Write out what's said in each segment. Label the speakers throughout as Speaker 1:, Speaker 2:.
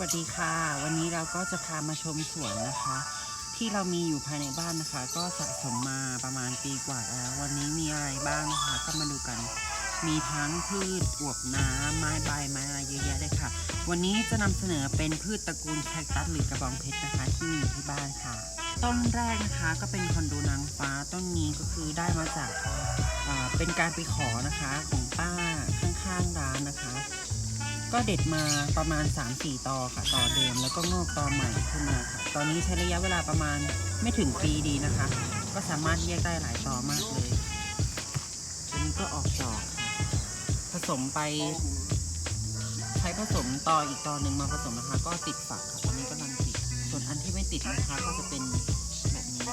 Speaker 1: วัสดีค่ะ วันนี้เราก็จะพามาชมสวนนะคะ ที่เรามีอยู่ภายในบ้านนะคะ ก็สะสมมาประมาณปีกว่าแล้ว วันนี้มีอะไรบ้างนะคะ ก็มาดูกัน มีทั้งพืชอวบน้ำไม้ใบไม้อะไรเยอะแยะเลยค่ะ วันนี้จะนำเสนอเป็นพืชตระกูลแคคตัสหรือกระบองเพชรนะคะ ที่มีที่บ้านค่ะ ต้นแรกนะคะก็เป็นคอนโดนางฟ้าต้นนี้ก็คือได้มาจากเป็นการไปขอนะคะของป้าข้างๆร้านนะคะ ก็เด็ดมาประมาณ 3-4 ตอค่ะต่อเดิมแล้วก็งอกตอใหม่ขึ้นมาค่ะ ตอนนี้ใช้ระยะเวลาประมาณไม่ถึงปีดีนะคะ ก็สามารถแยกได้หลายตอมากเลยตัวนี้ก็ออกดอกค่ะผสมไป ใช้ผสมตออีกตอหนึ่งมาผสมนะคะ ก็ติดฝักค่ะตอนนี้ก็ลังติด ส่วนอันที่ไม่ติดนะคะ ก็จะเป็นแบบนี้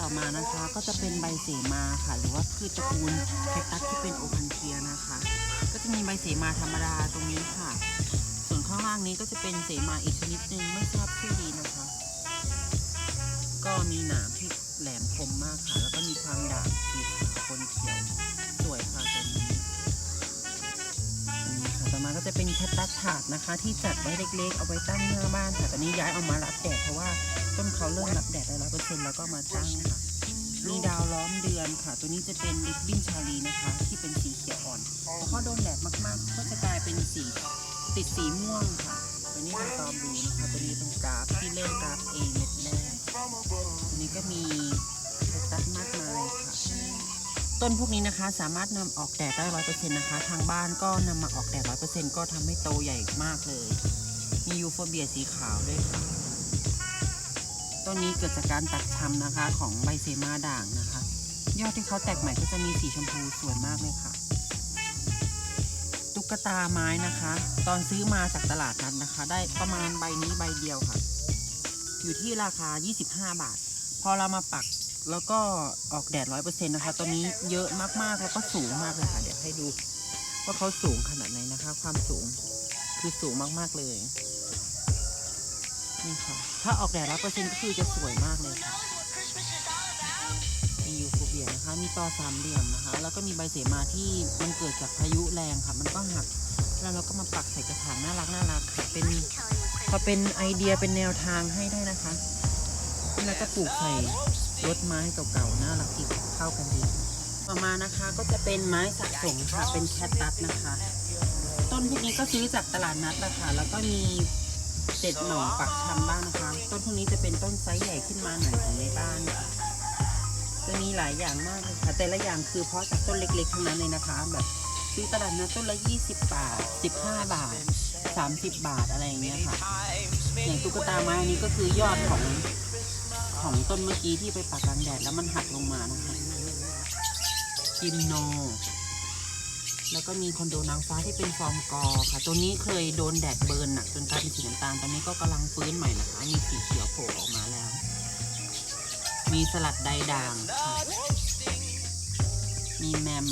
Speaker 1: ต่อมานะคะก็จะเป็นใบเสมาค่ะ หรือว่าพืชตระกูลแคคตัสที่เป็นโอพันเทียนะคะ จะมีใบเสมาธรรมดาตรงนี้ค่ะ ส่วนข้างล่างนี้ก็จะเป็นเสมาอีกชนิดหนึ่งไม่ทราบชื่อดีนะคะ ก็มีหนามที่แหลมคมมากค่ะ แล้วก็มีความด่างสีขาวปนเขียวสวยค่ะตัวนี้อันนี้ค่ะต่อมาก็จะเป็นแคคตัสถาดนะคะ ที่จัดไว้เล็กๆ เอาไว้ตั้งหน้าบ้านค่ะตอนนี้ย้ายเอามารับแดดเพราะว่าต้นเขาเริ่มรับแดดได้ร้อยเปอร์เซ็นต์แล้วก็มาตั้งค่ะ เดือนค่ะ ตัวนี้จะเป็นลิปบิ้นชาลีนะคะ ที่เป็นสีเขียวอ่อนพอโดนแดดมากๆ ก็จะกลายเป็นสีติดสีม่วงค่ะ ตัวนี้เป็นตอมบลูนะคะตัวนี้เป็นกราฟที่เริ่มกราฟเองเม็ดแรกตัวนี้ก็มีตัสมากมายค่ะ ต้นพวกนี้นะคะสามารถนำออกแดดได้ร้อยเปอร์เซ็นต์นะคะ ทางบ้านก็นำมาออกแดดร้อยเปอร์เซ็นต์ก็ทำให้โตใหญ่มากเลย มียูโฟเบียสีขาวด้วยค่ะต้นนี้เกิดจากการตัดชำนะคะของใบเซมาด่างนะคะ ยอดที่เขาแตกใหม่ก็จะมีสีชมพูสวยมากเลยค่ะ ตุ๊กตาไม้นะคะ ตอนซื้อมาจากตลาดนัดนะคะ ได้ประมาณใบนี้ใบเดียวค่ะ อยู่ที่ราคา 25 บาท พอเรามาปักแล้วก็ออกแดดร้อยเปอร์เซ็นต์นะคะตัวนี้เยอะมากๆแล้วก็สูงมากเลยค่ะ เดี๋ยวให้ดู ว่าเขาสูงขนาดไหนนะคะ ความสูงคือสูงมากๆเลย นี่ค่ะ ถ้าออกแดดร้อยเปอร์เซ็นต์ก็คือจะสวยมากเลยค่ะ มียูโฟเบียนะคะ มีตอสามเหลี่ยมนะคะ แล้วก็มีใบเสมาที่มันเกิดจากพายุแรงค่ะ มันก็หัก แล้วเราก็มาปักใส่กระถางน่ารักน่ารักค่ะเป็นพอเป็นไอเดียเป็นแนวทางให้ได้นะคะ แล้วก็ปลูกใส่รถไม้เก่าๆน่ารักดีกเข้ากันดี ต่อมานะคะก็จะเป็นไม้สะสมค่ะ เป็นแคตตัสนะคะ ต้นพวกนี้ก็ซื้อจากตลาดนัดนะคะ แล้วก็มีเด็ดหน่อปักชำบ้างนะคะ ต้นพวกนี้จะเป็นต้นไซส์ใหญ่ขึ้นมาหน่อยของในบ้านค่ะ จะมีหลายอย่างมากเลยค่ะ แต่ละอย่างคือเพราะจากต้นเล็กๆทั้งนั้นเลยนะคะ แบบซื้อตลาดนัดต้นละ 20 บาท 15 บาท 30 บาทอะไรอย่างเงี้ยค่ะ อย่างตุ๊กตาไม้นนี้ก็คือยอดของของต้นเมื่อกี้ที่ไปปักกลางแดดแล้วมันหักลงมานะคะกิมโน แล้วก็มีคอนโดนางฟ้าที่เป็นฟอร์มกอค่ะ ตัวนี้เคยโดนแดดเบิร์นหนักจนกลายเป็นสีน้ำตาล ตอนนี้ก็กำลังฟื้นใหม่นะคะ มีสีเขียวโผล่ออกมาแล้ว มีสลัดใดด่างค่ะมีแมม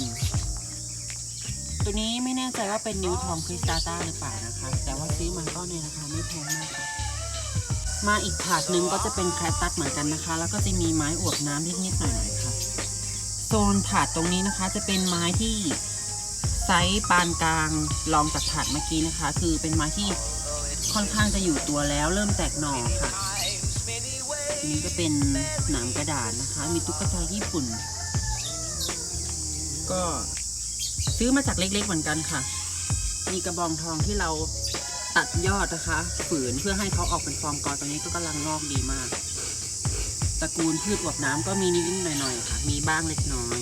Speaker 1: ตัวนี้ไม่แน่ใจว่าเป็นนิวทองคริสตาต้าหรือเปล่านะคะ แต่ว่าซื้อมาก็ในราคาไม่แพงมากค่ะ มาอีกถาดหนึ่งก็จะเป็นแครตัสเหมือนกันนะคะ แล้วก็จะมีไม้อวบน้ำนิดๆหน่อยๆค่ะ โซนถาดตรงนี้นะคะจะเป็นไม้ที่ไซส์ปานกลางรองจากถาดเมื่อกี้นะคะ คือเป็นไม้ที่ค่อนข้างจะอยู่ตัวแล้ว เริ่มแตกหน่อค่ะ นนี้ก็เป็นหนังกระดาษนะคะ มีตุ๊กตาญี่ปุ่น ก็ซื้อมาจากเล็กๆเหมือนกันค่ะ มีกระบองทองที่เราตัดยอดนะคะ ฝืนเพื่อให้เขาออกเป็นฟอร์มกอตรงนี้ก็กำลังงอกดีมาก ตระกูลพืชอวบน้ำก็มีนิดๆหน่อยๆค่ะ มีบ้างเล็กน้อย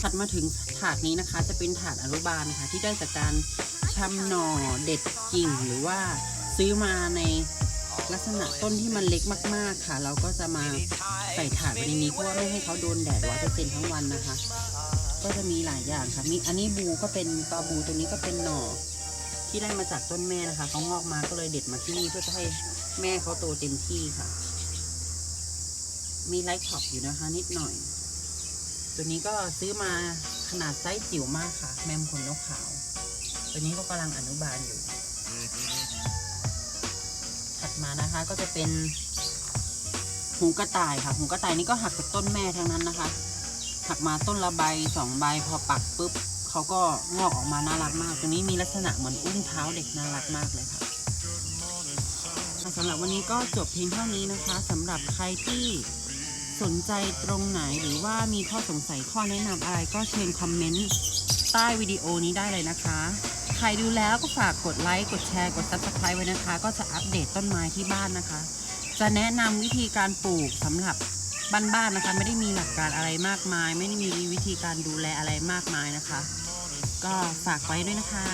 Speaker 1: ถัดมาถึงถาดนี้นะคะ จะเป็นถาดอนุบาลค่ะที่ได้จากการชำหน่อเด็ดกิ่งหรือว่า ซื้อมาในลักษณะต้นที่มันเล็กมาก ๆ ค่ะ เราก็จะมาใส่ถาดไว้ในนี้เพื่อไม่ให้เขาโดนแดดร้อยเปอร์เซ็นทั้งวันนะคะ ก็จะมีหลายอย่างค่ะมีอันนี้บูก็เป็นตอบูตัวนี้ก็เป็นหน่อ ที่ได้มาจากต้นแม่นะคะเขางอกมาก็เลยเด็ดมาที่นี่เพื่อจะให้แม่เขาโตเต็มที่ค่ะ มีไลท์ท็อปอยู่นะคะ นิดหน่อย ตัวนี้ก็ซื้อมาขนาดไซส์จิ๋วมากค่ะ แมมขนนกขาว ตัวนี้ก็กำลังอนุบาลอยู่ มานะคะ ก็จะเป็นหูกระต่ายค่ะหูกระต่ายนี่ก็หักจากต้นแม่ทั้งนั้นนะคะ หักมาต้นละใบสองใบพอปักปุ๊บเขาก็งอกออกมาน่ารักมากตรงนี้มีลักษณะเหมือนอุ้งเท้าเด็กน่ารักมากเลยค่ะค่ะสำหรับวันนี้ก็จบเพียงเท่านี้นะคะสำหรับใครที่สนใจตรงไหนหรือว่ามีข้อสงสัยข้อแนะนำอะไรก็เชิญคอมเมนต์ใต้วิดีโอนี้ได้เลยนะคะ ใครดูแล้วก็ฝากกดไลค์กดแชร์กด subscribe ไว้นะคะ ก็จะอัปเดตต้นไม้ที่บ้านนะคะ จะแนะนำวิธีการปลูกสำหรับบ้านๆนะคะ ไม่ได้มีหลักการอะไรมากมาย ไม่ได้มีวิธีการดูแลอะไรมากมายนะคะ ก็ฝากไว้ด้วยนะคะ